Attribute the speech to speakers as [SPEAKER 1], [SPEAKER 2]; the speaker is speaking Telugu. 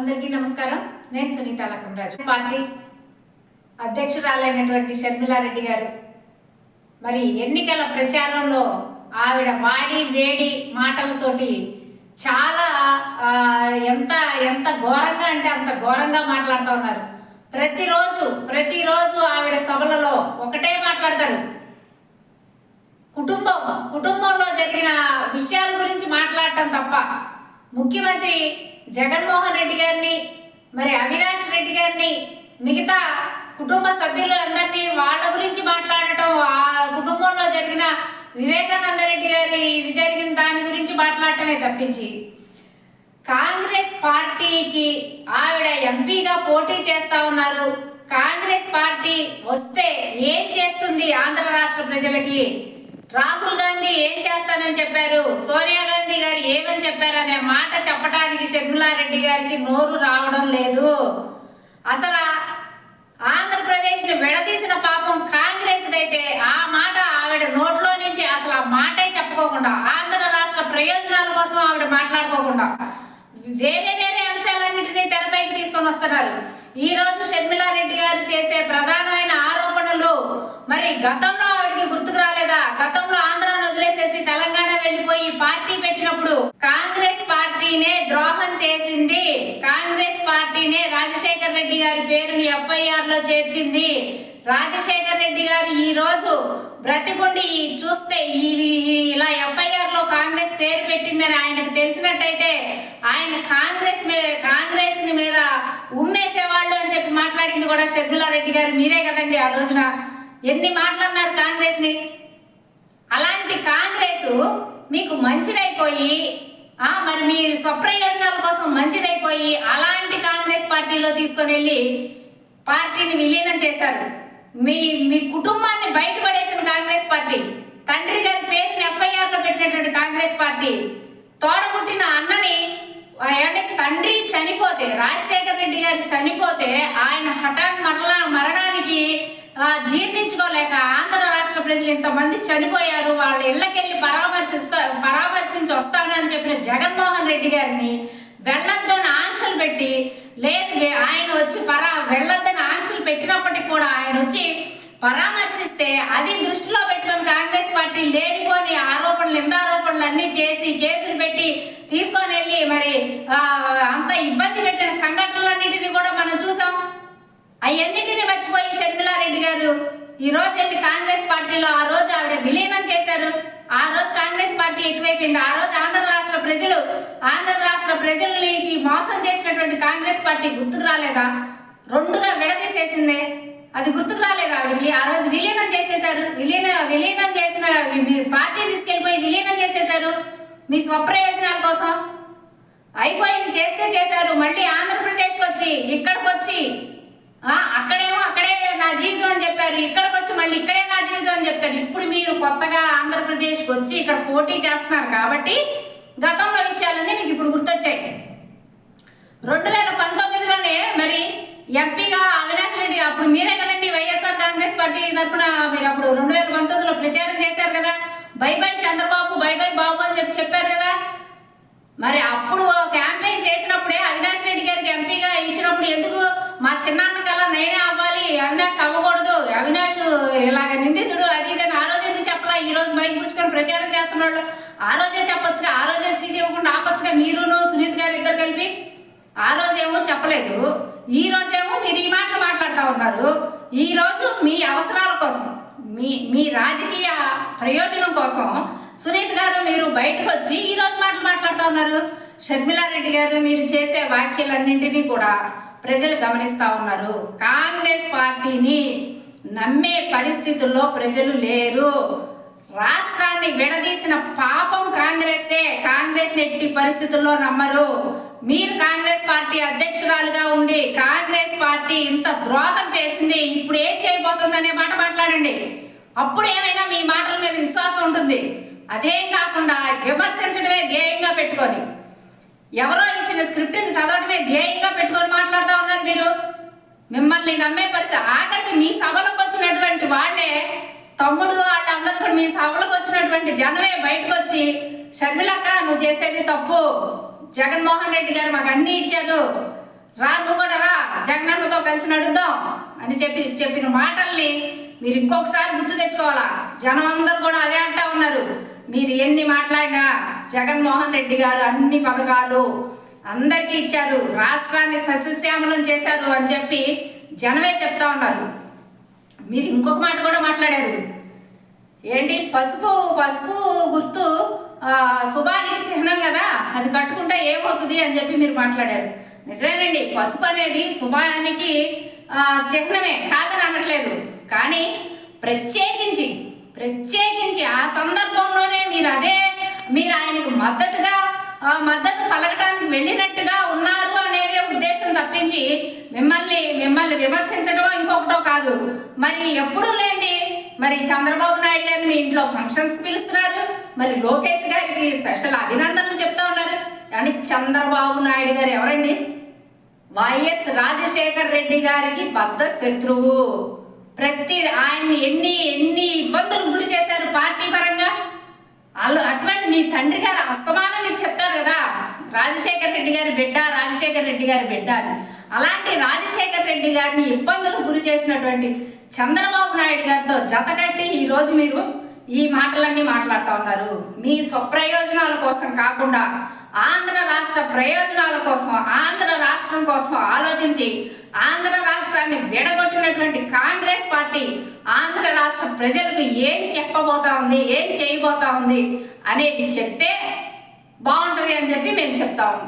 [SPEAKER 1] అందరికీ నమస్కారం. నేను సునీత లక్కంరాజు పార్టీ అధ్యక్షురాలైనటువంటి షర్మిలారెడ్డి గారు. మరి ఎన్నికల ప్రచారంలో ఆవిడ వాడి వేడి మాటలతోటి చాలా ఎంత ఎంత ఘోరంగా అంటే అంత ఘోరంగా మాట్లాడుతూ ఉన్నారు. ప్రతిరోజు ప్రతిరోజు ఆవిడ సభలలో ఒకటే మాట్లాడతారు. కుటుంబం కుటుంబంలో జరిగిన విషయాల గురించి మాట్లాడటం తప్ప ముఖ్యమంత్రి జగన్మోహన్ రెడ్డి గారిని మరి అవినాష్ రెడ్డి గారిని మిగతా కుటుంబ సభ్యులందరినీ వాళ్ళ గురించి మాట్లాడటం ఆ కుటుంబంలో జరిగిన వివేకానంద రెడ్డి గారి ఇది జరిగిన దాని గురించి మాట్లాడటమే తప్పించి కాంగ్రెస్ పార్టీకి ఆవిడ ఎంపీగా పోటీ చేస్తా ఉన్నారు. కాంగ్రెస్ పార్టీ వస్తే ఏం చేస్తుంది ఆంధ్ర రాష్ట్ర ప్రజలకి? రాహుల్ గాంధీ ఏం చేస్తానని చెప్పారు? సోనియా గాంధీ గారు ఏమని చెప్పారనే మాట చెప్పడానికి షర్మిలారెడ్డి గారికి నోరు రావడం లేదు. అసలు ఆంధ్రప్రదేశ్ని విడదీసిన పాపం కాంగ్రెస్ అయితే ఆ మాట ఆవిడ నోట్లో నుంచి అసలు ఆ మాటే చెప్పుకోకుండా ఆంధ్ర రాష్ట్ర ప్రయోజనాల కోసం ఆవిడ మాట్లాడుకోకుండా వేరే వేరే అంశాలన్నింటినీ తెరపైకి తీసుకొని వస్తున్నారు. ఈ రోజు షర్మిలారెడ్డి గారు చేసే ప్రధానమైన ఆరోపణలు మరి గతంలో ఆవిడకి గుర్తుకు కదా? గతంలో ఆంధ్రాను వదిలేసేసి తెలంగాణ వెళ్ళిపోయి పార్టీ పెట్టినప్పుడు కాంగ్రెస్ పార్టీనే ద్రోహం చేసింది. కాంగ్రెస్ పార్టీనే రాజశేఖర్ రెడ్డి గారి పేరుని ఎఫ్ఐఆర్లో చేర్చింది. రాజశేఖర్ రెడ్డి గారు ఈ రోజు బ్రతికుండి చూస్తే ఈ ఇలా ఎఫ్ఐఆర్లో కాంగ్రెస్ పేరు పెట్టిందని ఆయనకు తెలిసినట్టయితే ఆయన కాంగ్రెస్ మీద కాంగ్రెస్ని మీద ఉమ్మేసేవాళ్ళు అని చెప్పి మాట్లాడింది కూడా షర్మిలారెడ్డి గారు. మీరే కదండి ఆ రోజున. ఎన్ని మాట్లాడినారు కాంగ్రెస్ని కాంగ్రెస్ మీకు మంచిదైపోయి ఆ మరి మీ స్వప్రయోజనాల కోసం మంచిదైపోయి అలాంటి కాంగ్రెస్ పార్టీలో తీసుకొని వెళ్ళి పార్టీని విలీనం చేశారు. మీ మీ కుటుంబాన్ని బయటపడేసిన కాంగ్రెస్ పార్టీ. తండ్రి గారి పేరుని ఎఫ్ఐఆర్లో పెట్టినటువంటి కాంగ్రెస్ పార్టీ. తోడబుట్టిన అన్నని అంటే తండ్రి చనిపోతే రాజశేఖర రెడ్డి గారు చనిపోతే ఆయన హఠాత్ మరలా మర ఆ, జీర్ణించుకోలేక ఆంధ్ర రాష్ట్ర ప్రజలు ఇంతమంది చనిపోయారు వాళ్ళ ఇళ్ళకెళ్ళి పరామర్శిస్తా పరామర్శించి వస్తానని చెప్పిన జగన్మోహన్ రెడ్డి గారిని వెళ్ళొద్దని ఆంక్షలు పెట్టి లేదు ఆయన వచ్చి పరా వెళ్ళొద్దని ఆంక్షలు పెట్టినప్పటికి కూడా ఆయన వచ్చి పరామర్శిస్తే అది దృష్టిలో పెట్టుకొని కాంగ్రెస్ పార్టీ లేనిపోని ఆరోపణలు నిందారోపణలు అన్నీ చేసి కేసులు పెట్టి తీసుకొని వెళ్ళి మరి అంత ఇబ్బంది పెట్టిన సంఘటనలన్నిటిని కూడా మనం చూసాం. అవన్నిటిని మర్చిపోయి షర్మిలారెడ్డి గారు ఈ రోజు వెళ్ళి కాంగ్రెస్ పార్టీలో? ఆ రోజు ఆవిడ విలీనం చేశారు. ఆ రోజు కాంగ్రెస్ పార్టీ ఎక్కువైపోయింది. ఆ రోజు ఆంధ్ర రాష్ట్ర ప్రజలు ఆంధ్ర రాష్ట్ర ప్రజలకి మోసం చేసినటువంటి కాంగ్రెస్ పార్టీ గుర్తుకు రాలేదా? రెండుగా విడదీసేసిందే. అది గుర్తుకు రాలేదు ఆవిడకి? ఆ రోజు విలీనం చేసేశారు. విలీన విలీనం చేసిన మీరు పార్టీ తీసుకెళ్ళిపోయి విలీనం చేసేశారు. మీ స్వప్రయోజనాల కోసం అయిపోయింది. చేస్తే చేశారు. మళ్ళీ ఆంధ్రప్రదేశ్కి వచ్చి ఇక్కడికి వచ్చి అక్కడేమో అక్కడే నా జీవితం అని చెప్పారు. ఇక్కడికి వచ్చి మళ్ళీ ఇక్కడే నా జీవితం అని చెప్తారు. ఇప్పుడు మీరు కొత్తగా ఆంధ్రప్రదేశ్కి వచ్చి ఇక్కడ పోటీ చేస్తున్నారు కాబట్టి గతంలో విషయాలన్నీ మీకు ఇప్పుడు గుర్తొచ్చాయి. రెండు వేల పంతొమ్మిదిలోనే మరి ఎంపీగా అవినాష్ రెడ్డి అప్పుడు మీరే కదండి వైఎస్ఆర్ కాంగ్రెస్ పార్టీ తరఫున మీరు అప్పుడు రెండు వేల పంతొమ్మిదిలో ప్రచారం చేశారు కదా. Bye bye Chandrababu bye bye Babu అని చెప్పి చెప్పారు కదా. మరి అప్పుడు క్యాంపెయిన్ చేసినప్పుడే అవినాష్ రెడ్డి గారికి ఎంపీగా ఇచ్చినప్పుడు ఎందుకు మా చిన్నాన్న కల నేనే అవ్వాలి అవినాష్ అవ్వకూడదు అవినాష్ ఇలాగ నిందితుడు అది ఇది ఆ రోజు ఎందుకు చెప్పలా? ఈ రోజు మైక్ పూసుకొని ప్రచారం చేస్తున్నాడు. ఆ రోజే చెప్పొచ్చుగా ఆ రోజే సీట్ ఇవ్వకుండా ఆపొచ్చుగా మీరును సునీత్ గారు ఇద్దరు కలిపి? ఆ రోజేమో చెప్పలేదు. ఈ రోజేమో మీరు ఈ మాటలు మాట్లాడుతూ ఉన్నారు. ఈ రోజు మీ అవసరాల కోసం మీ మీ రాజకీయ ప్రయోజనం కోసం సునీత్ గారు మీరు బయటకు వచ్చి ఈ రోజు మాటలు మాట్లాడుతూ ఉన్నారు. షర్మిలారెడ్డి గారు మీరు చేసే వ్యాఖ్యలన్నింటినీ కూడా ప్రజలు గమనిస్తూ ఉన్నారు. కాంగ్రెస్ పార్టీని నమ్మే పరిస్థితుల్లో ప్రజలు లేరు. రాష్ట్రాన్ని విడదీసిన పాపం కాంగ్రెస్దే కాంగ్రెస్ ఎట్టి పరిస్థితుల్లో నమ్మరు. మీరు కాంగ్రెస్ పార్టీ అధ్యక్షురాలుగా ఉండి కాంగ్రెస్ పార్టీ ఇంత ద్రోహం చేసింది ఇప్పుడు ఏం చేయబోతుందనే మాట మాట్లాడండి. అప్పుడు ఏమైనా మీ మాటల మీద విశ్వాసం ఉంటుంది. అదేం కాకుండా విమర్శించడమే ధ్యేయంగా పెట్టుకొని ఎవరో ఇచ్చిన స్క్రిప్ట్ని చదవటమే ధ్యేయంగా పెట్టుకొని మాట్లాడుతూ ఉన్నారు మీరు. మిమ్మల్ని నమ్మే పరిస్థితి ఆఖరికి మీ సభలకు వచ్చినటువంటి వాళ్ళే తమ్ముడు వాళ్ళందరూ కూడా మీ సభలకు వచ్చినటువంటి జనమే బయటకు వచ్చి షర్మిలక్క నువ్వు చేసేది తప్పు. జగన్మోహన్ రెడ్డి గారు మాకు అన్ని ఇచ్చారు. రా నువ్వు కూడా రా. జగనన్నతో కలిసి నడుద్దాం అని చెప్పి చెప్పిన మాటల్ని మీరు ఇంకొకసారి గుర్తు తెచ్చుకోవాలా? జనం అందరూ కూడా అదే అంటా ఉన్నారు. మీరు ఎన్ని మాట్లాడినా జగన్మోహన్ రెడ్డి గారు అన్ని పథకాలు అందరికీ ఇచ్చారు. రాష్ట్రాన్ని సస్యశ్యామలం చేశారు అని చెప్పి జనమే చెప్తా ఉన్నారు. మీరు ఇంకొక మాట కూడా మాట్లాడారు. ఏంటి? పసుపు పసుపు గుర్తు శుభానికి చిహ్నం కదా? అది కట్టుకుంటే ఏమవుతుంది అని చెప్పి మీరు మాట్లాడారు. నిజమేనండి పసుపు అనేది శుభానికి చిహ్నమే కాదని అనట్లేదు. కానీ ప్రత్యేకించి ప్రత్యేకించి ఆ సందర్భంలోనే మీరు అదే మీరు ఆయనకు మద్దతుగా ఆ, మద్దతు పలకటానికి వెళ్ళినట్టుగా ఉన్నారు అనేదే ఉద్దేశం తప్పించి మిమ్మల్ని మిమ్మల్ని విమర్శించడం ఇంకొకటో కాదు. మరి ఎప్పుడూ లేని మరి చంద్రబాబు నాయుడు గారిని మీ ఇంట్లో ఫంక్షన్స్ పిలుస్తున్నారు. మరి లోకేష్ గారికి స్పెషల్ అభినందనలు చెప్తా ఉన్నారు. కానీ చంద్రబాబు నాయుడు గారు ఎవరండి? వైఎస్ రాజశేఖర్ రెడ్డి గారికి బద్ద శత్రువు. ప్రతి ఆయన్ని ఎన్ని ఎన్ని ఇబ్బందులు గురి చేశారు పార్టీ పరంగా? వాళ్ళు అటువంటి మీ తండ్రి గారు అస్తమానం మీకు చెప్తారు కదా. రాజశేఖర్ రెడ్డి గారి బిడ్డ రాజశేఖర్ రెడ్డి గారి బిడ్డ అని అలాంటి రాజశేఖర్ రెడ్డి గారిని ఇబ్బందులకు గురి చేసినటువంటి చంద్రబాబు నాయుడు గారితో జతకట్టి ఈరోజు మీరు ఈ మాటలన్నీ మాట్లాడుతూ ఉన్నారు. మీ స్వప్రయోజనాల కోసం కాకుండా ఆంధ్ర రాష్ట్ర ప్రయోజనాల కోసం ఆంధ్ర రాష్ట్రం కోసం ఆలోచించి ఆంధ్ర రాష్ట్రాన్ని విడగొట్టినటువంటి కాంగ్రెస్ పార్టీ ఆంధ్ర రాష్ట్ర ప్రజలకు ఏం చెప్పబోతా ఉంది ఏం చేయబోతా ఉంది అనేది చెప్తే బాగుంటుంది అని చెప్పి మేము చెప్తాము